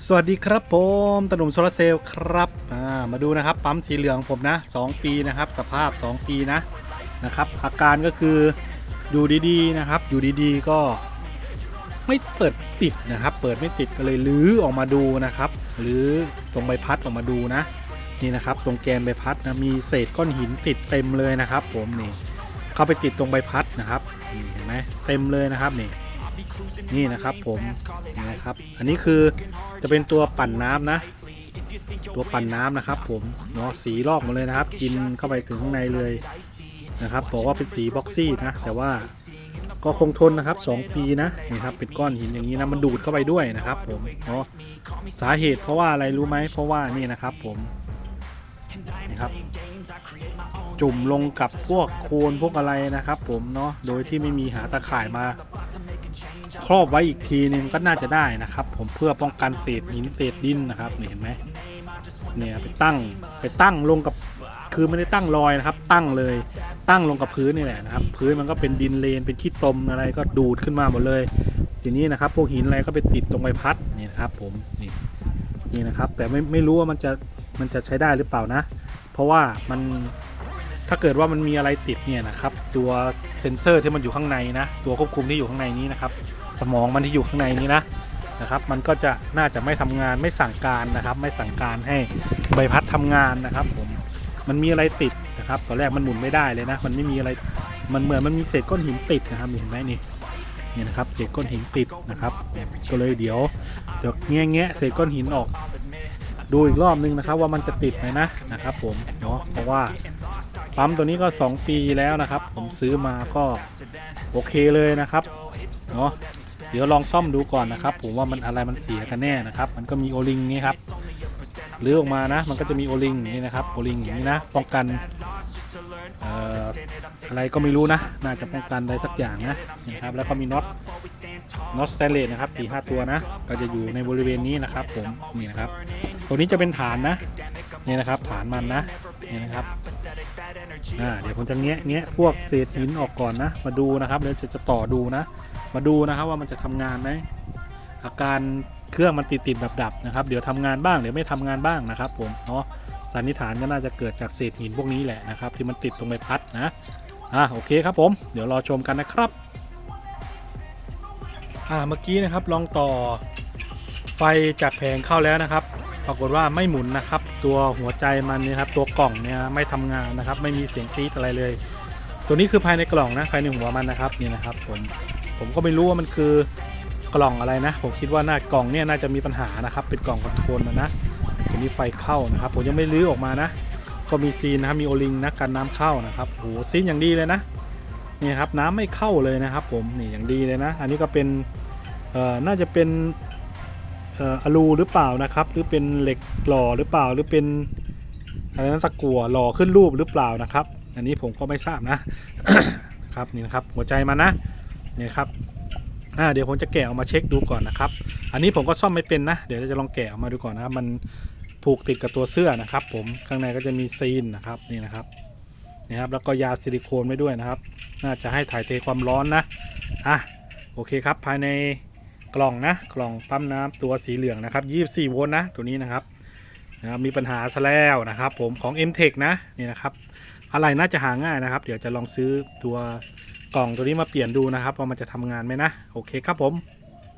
สวัสดีครับผมตะหนุ่มโซลาร์เซลล์ครับามาดูนะครับปั๊มสีเหลืองผมนะ 2 ปีนะครับ สภาพ 2 ปีนะนะครับ อาการก็คืออยู่ดีๆนะครับ อยู่ดีๆก็ไม่เปิดติดนะครับ เปิดไม่ติดก็เลยลื้อออกมาดูนะครับ หรือตรงใบพัดออกมาดูนะนี่นะครับ ตรงแกนใบพัดนะมีเศษก้อนหินติดเต็มเลยนะครับ ผมนี่เข้าไปติดตรงใบพัดนะครับนี่เห็นไหมเต็มเลยนะครับนี่ นี่นะครับผมนี่นะครับ อันนี้คือจะเป็นตัวปั่นน้ำนะ ตัวปั่นน้ำนะครับ ผมเนาะสีลอกมาเลยนะครับ กินเข้าไปถึงข้างในเลยนะครับบอกว่าเป็นสีบ็อกซี่นะแต่ว่าก็คงทนนะครับ 2 ปีนะนี่ครับเป็นก้อนหินอย่างนี้นะมันดูดเข้าไปด้วยนะครับ ผมเนาะสาเหตุเพราะว่าอะไรรู้ไหมเพราะว่านี่นะครับผมนี่ครับจุ่มลงกับพวกโคลนพวกอะไรนะครับ ผมเนาะโดยที่ไม่มีหาตะข่ายมา รอบไว้อีกทีนึงก็น่าจะได้นะครับ ผมเพื่อป้องกันเศษหินเศษดินนะครับนี่เห็นไหมเนี่ยไปตั้งไปตั้งลงกับคือไม่ได้ตั้งลอยนะครับ ตั้งเลยตั้งลงกับพื้นนี่แหละนะครับ พื้นมันก็เป็นดินเลนเป็นขี้ตมอะไรก็ดูดขึ้นมาหมดเลย ทีนี้นะครับ พวกหินอะไรก็ไปติดตรงใบพัดนี่นะครับ ผมนี่นี่นะครับ แต่ไม่ไม่รู้ว่ามันจะมันจะใช้ได้หรือเปล่านะ เพราะว่ามันถ้าเกิดว่ามันมีอะไรติดเนี่ยนะครับ ตัวเซ็นเซอร์ที่มันอยู่ข้างในนะ ตัวควบคุมที่อยู่ข้างในนี้นะครับ สมองมันที่อยู่ข้างในนี้นะนะครับ มันก็จะน่าจะไม่ทำงานไม่สั่งการนะครับ ไม่สั่งการให้ใบพัดทำงานนะครับผมมันมีอะไรติดนะครับตอนแรกมันหมุนไม่ได้เลยนะ มันไม่มีอะไรมันเหมือนมันมีเศษก้อนหินติดนะครับเห็นไหมนี่นี่นะครับเศษก้อนหินติดนะครับก็เลยเดี๋ยวเดี๋ยวแงะแงะเศษก้อนหินออก ดูอีกรอบนึงนะครับ ว่ามันจะติดไหมนะนะครับ ผมเนาะเพราะว่าปั๊มตัวนี้ก็ 2 ปีแล้วนะครับ ผมซื้อมาก็โอเคเลยนะครับเนาะ เดี๋ยวลองซ่อมดูก่อนนะครับ ผมว่ามันอะไรมันเสียกันแน่นะครับ มันก็มีโอลิงนี่ครับหรือออกมานะ มันก็จะมีโอลิงนี่นะครับโอลิงอย่างนี้นะป้องกันอะไรก็ไม่รู้นะ น่าจะป้องกันอะไรสักอย่างนะนะครับแล้วก็มีน็อตน็อตสแตนเลสนะครับสี่ห้าตัวนะ ก็จะอยู่ในบริเวณนี้นะครับ ผมนี่นะครับ ตัวนี้จะเป็นฐานนะนี่นะครับ ฐานมันนะนี่นะครับอ่าเดี๋ยวผมจะแงะแงะพวกเศษหินออกก่อนนะ มาดูนะครับเดี๋ยวจะจะต่อดูนะ มาดูนะครับว่ามันจะทำงานไหมอาการเครื่องมันติดติดดับดับนะครับ เดี๋ยวทำงานบ้างเดี๋ยวไม่ทำงานบ้างนะครับ ผมเนาะสันนิษฐานก็น่าจะเกิดจากเศษหินพวกนี้แหละนะครับ ที่มันติดตรงใบพัดนะอ่าโอเคครับผมเดี๋ยวรอชมกันนะครับอ่าเมื่อกี้นะครับลองต่อไฟจากแผงเข้าแล้วนะครับปรากฏว่าไม่หมุนนะครับ ตัวหัวใจมันนี่ครับตัวกล่องเนี่ยไม่ทำงานนะครับ ไม่มีเสียงกรี๊ดอะไรเลย ตัวนี้คือภายในกล่องนะภายในหัวมันนะครับนี่นะครับผม ผมก็ไม่รู้ว่ามันคือกล่องอะไรนะ ผมคิดว่าหน้ากล่องเนี่ยน่าจะมีปัญหานะครับ เป็นกล่องคอนโทรลมันนะตัวนี้ไฟเข้านะครับ ผมยังไม่รื้อออกมานะ ก็มีซีนนะครับมีโอลิงนะกันน้ำเข้านะครับโหซีนอย่างดีเลยนะนี่ครับน้ำไม่เข้าเลยนะครับ ผมนี่อย่างดีเลยนะ อันนี้ก็เป็นเอ่อน่าจะเป็นเอ่ออลูหรือเปล่านะครับ หรือเป็นเหล็กหล่อหรือเปล่าหรือเป็นอะไรนั้นตะกั่วหล่อขึ้นรูปหรือเปล่านะครับ อันนี้ผมก็ไม่ทราบนะ ครับนี่นะครับหัวใจมันนะ นี่ครับอ่าเดี๋ยวผมจะแกะออกมาเช็คดูก่อนนะครับ อันนี้ผมก็ซ่อมไม่เป็นนะ เดี๋ยวจะลองแกะออกมาดูก่อนนะครับ มันผูกติดกับตัวเสื้อนะครับ ผมข้างในก็จะมีซีนนะครับนี่นะครับนี่ครับแล้วก็ยาซิลิโคนไว้ด้วยนะครับ น่าจะให้ถ่ายเทความร้อนนะอะโอเคครับภายในกล่องนะกล่องปั๊มน้ำตัวสีเหลืองนะครับ24โวลต์นะตัวนี้นะครับนะครับมีปัญหาซะแล้วนะครับ ผมของ m t e c h นะนี่นะครับอะไรน่าจะหาง่ายนะครับ เดี๋ยวจะลองซื้อตัว กล่องตัวนี้มาเปลี่ยนดูนะครับว่ามันจะทำงานไหมนะ โอเคครับผม